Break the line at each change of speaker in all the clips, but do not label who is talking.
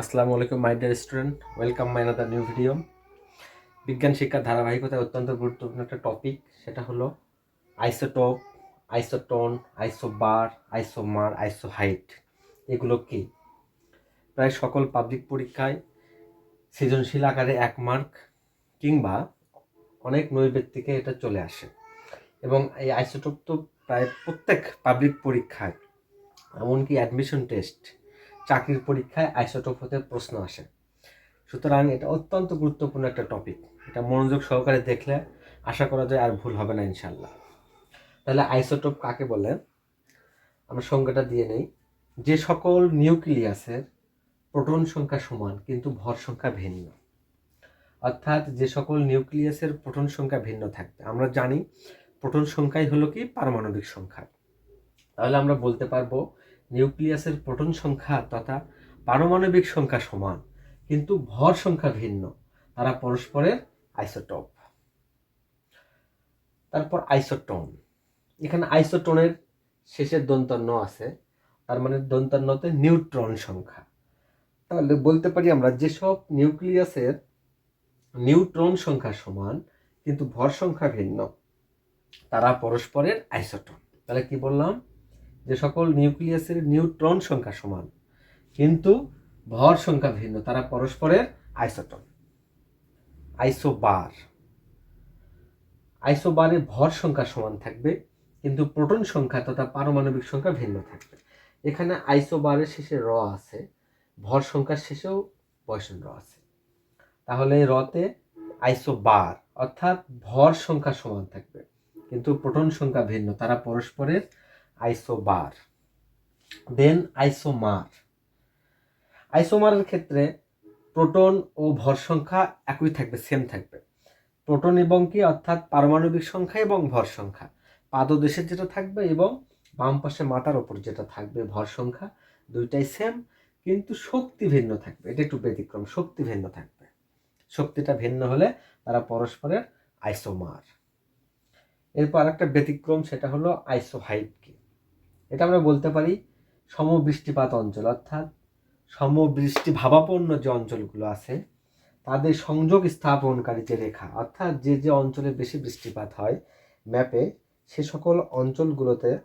আসসালামু আলাইকুম my dear student welcome my another new video বিজ্ঞান শিক্ষার ধারাবাহিকতায় অত্যন্ত গুরুত্বপূর্ণ একটা টপিক সেটা হলো isotope isotone isobar isomer isohyet এগুলো কি? প্রায় সকল পাবলিক পরীক্ষায় সৃজনশীল আকারে এক মার্ক কিংবা অনেক নৈবেত্তিকে এটা চলে আসে। এবং এই আইসোটোপ তো প্রায় প্রত্যেক পাবলিক পরীক্ষায়, এমনকি অ্যাডমিশন টেস্ট চাকরির পরীক্ষায় আইসোটোপ হতে প্রশ্ন আসে। সুতরাং এটা অত্যন্ত গুরুত্বপূর্ণ একটা টপিক এটা মনোযোগ সহকারে দেখলে আশা করা যায় আর ভুল হবে না ইনশাল্লাহ তাহলে আইসোটোপ কাকে বলে? আমরা সংজ্ঞাটা দিয়ে নেই। যে সকল নিউক্লিয়াসের প্রোটন সংখ্যা সমান, কিন্তু ভর সংখ্যা ভিন্ন। অর্থাৎ যে সকল নিউক্লিয়াসের প্রোটন সংখ্যা ভিন্ন থাকবে। আমরা জানি প্রোটন সংখ্যাই হলো কি? পারমাণবিক সংখ্যা। তাহলে আমরা বলতে পারব নিউক্লিয়াসের প্রোটন সংখ্যা তথা পারমাণবিক সংখ্যা সমান, কিন্তু ভর সংখ্যা ভিন্ন। তারা পরস্পরের আইসোটোপ। তারপর আইসোটোন। এখানে আইসোটোনের শেষের দন্তান্ন আছে, তার মানে দন্তান্নতে নিউট্রন সংখ্যা। তাহলে বলতে পারি আমরা যেসব নিউক্লিয়াসের নিউট্রন সংখ্যা সমান, কিন্তু ভর সংখ্যা ভিন্ন, তারা পরস্পরের আইসোটন। তাহলে কি বললাম? যে সকল নিউক্লিয়াসের নিউট্রন সংখ্যা সমান, কিন্তু ভর সংখ্যা ভিন্ন, তারা পরস্পরের আইসোটন আইসোবার। আইসোবারে ভর সংখ্যা সমান থাকবে, কিন্তু প্রোটন সংখ্যা তথা পারমাণবিক সংখ্যা ভিন্ন থাকবে। এখানে আইসোবারের শেষে র আছে, ভর সংখ্যার শেষেও বয়সন র আছে। তাহলে রতে আইসোবার, অর্থাৎ ভর সংখ্যা সমান থাকবে, কিন্তু প্রোটন সংখ্যা ভিন্ন, তারা পরস্পরের আইসোবার। দেন আইসোমার। আইসোমারের ক্ষেত্রে প্রোটন ও ভর সংখ্যা একই থাকবে সেম থাকবে। প্রোটন এবং কি? অর্থাৎ পারমাণবিক সংখ্যা এবং ভর সংখ্যা। পাদদেশে যেটা থাকবে এবং বাম পাশে মাথার ওপর যেটা থাকবে, ভর সংখ্যা, দুইটাই সেম কিন্তু শক্তি ভিন্ন থাকবে। এটা একটু ব্যতিক্রম, শক্তি ভিন্ন থাকবে। শক্তিটা ভিন্ন হলে তারা পরস্পরের আইসোমার। এরপর একটা ব্যতিক্রম, সেটা হলো আইসোহাইট কি এটা আমরা বলতে পারি সমবৃষ্টিপাত অঞ্চল, অর্থাৎ সমবৃষ্টি ভাবাপন্ন যে অঞ্চলগুলো আছে, তাদের সংযোগ স্থাপনকারী যে রেখা, অর্থাৎ যে যে অঞ্চলে বেশি বৃষ্টিপাত হয় ম্যাপে সে সকল অঞ্চলগুলোতে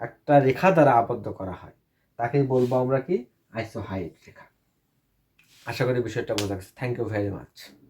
একটা রেখা দ্বারা আবদ্ধ করা হয়। তাকেই বলব আমরা কি আইসো আইসোহাইট রেখা। আশা করি বিষয়টা বোঝা গেছে। Thank you very much